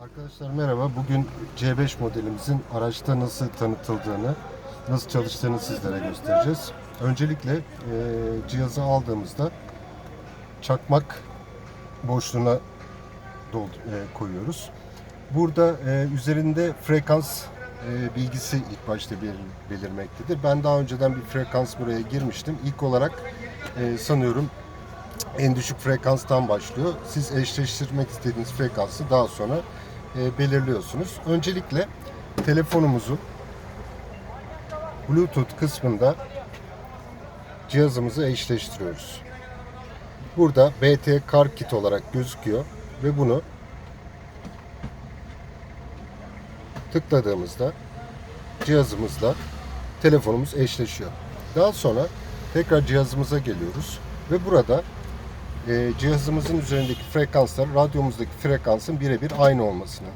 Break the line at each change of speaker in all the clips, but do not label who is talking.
Arkadaşlar merhaba. Bugün C5 modelimizin araçta nasıl tanıtıldığını, nasıl çalıştığını sizlere göstereceğiz. Öncelikle e, cihazı aldığımızda çakmak boşluğuna doldu- e, koyuyoruz. Burada e, üzerinde frekans e, bilgisi ilk başta bel- belirmektedir. Ben daha önceden bir frekans buraya girmiştim. İlk olarak e, sanıyorum en düşük frekanstan başlıyor. Siz eşleştirmek istediğiniz frekansı daha sonra belirliyorsunuz. Öncelikle telefonumuzu Bluetooth kısmında cihazımızı eşleştiriyoruz. Burada BT Car Kit olarak gözüküyor ve bunu tıkladığımızda cihazımızla telefonumuz eşleşiyor. Daha sonra tekrar cihazımıza geliyoruz ve burada e, cihazımızın üzerindeki frekanslar radyomuzdaki frekansın birebir aynı olmasını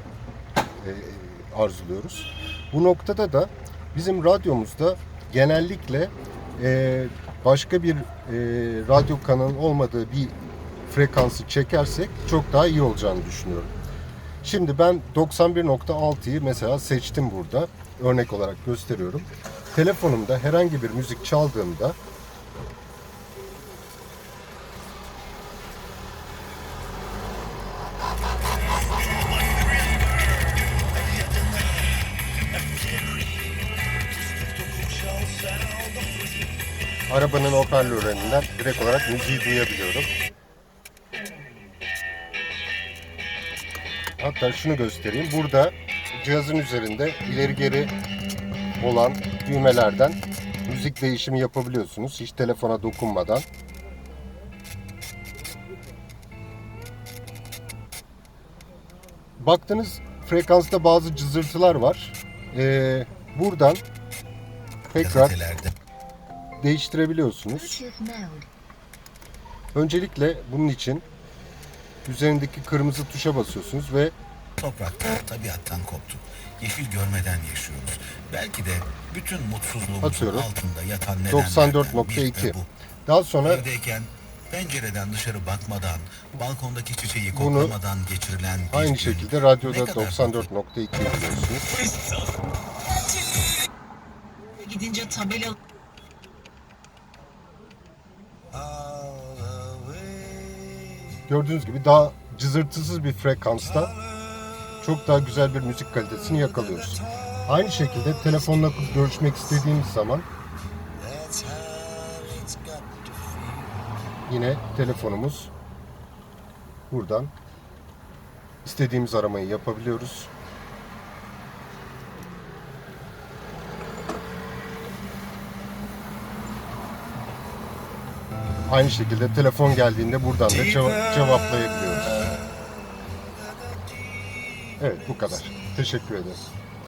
e, arzuluyoruz. Bu noktada da bizim radyomuzda genellikle e, başka bir e, radyo kanalının olmadığı bir frekansı çekersek çok daha iyi olacağını düşünüyorum. Şimdi ben 91.6'yı mesela seçtim burada. Örnek olarak gösteriyorum. Telefonumda herhangi bir müzik çaldığımda arabanın hoparlörlerinden direkt olarak müziği duyabiliyorum. Hatta şunu göstereyim. Burada cihazın üzerinde ileri geri olan düğmelerden müzik değişimi yapabiliyorsunuz. Hiç telefona dokunmadan. Baktınız frekansta bazı cızırtılar var. Ee, buradan tekrar değiştirebiliyorsunuz. Öncelikle bunun için üzerindeki kırmızı tuşa basıyorsunuz ve
toprakta tabiattan koptuk. Yeşil görmeden yaşıyoruz. Belki de bütün mutsuzluğumuzun
Atıyorum.
altında yatan nedenlerden biri
94.2.
de bu.
Daha sonra
Evdeyken pencereden dışarı bakmadan, balkondaki çiçeği
Bunu
koklamadan geçirilen bir
aynı
gün
şekilde
ne
radyoda
kadar
94.2 biliyorsunuz.
Gidince tabela
Gördüğünüz gibi daha cızırtısız bir frekansta çok daha güzel bir müzik kalitesini yakalıyoruz. Aynı şekilde telefonla görüşmek istediğimiz zaman yine telefonumuz buradan istediğimiz aramayı yapabiliyoruz. Aynı şekilde telefon geldiğinde buradan da ceva- cevaplayabiliyoruz. Evet bu kadar. Teşekkür ederim.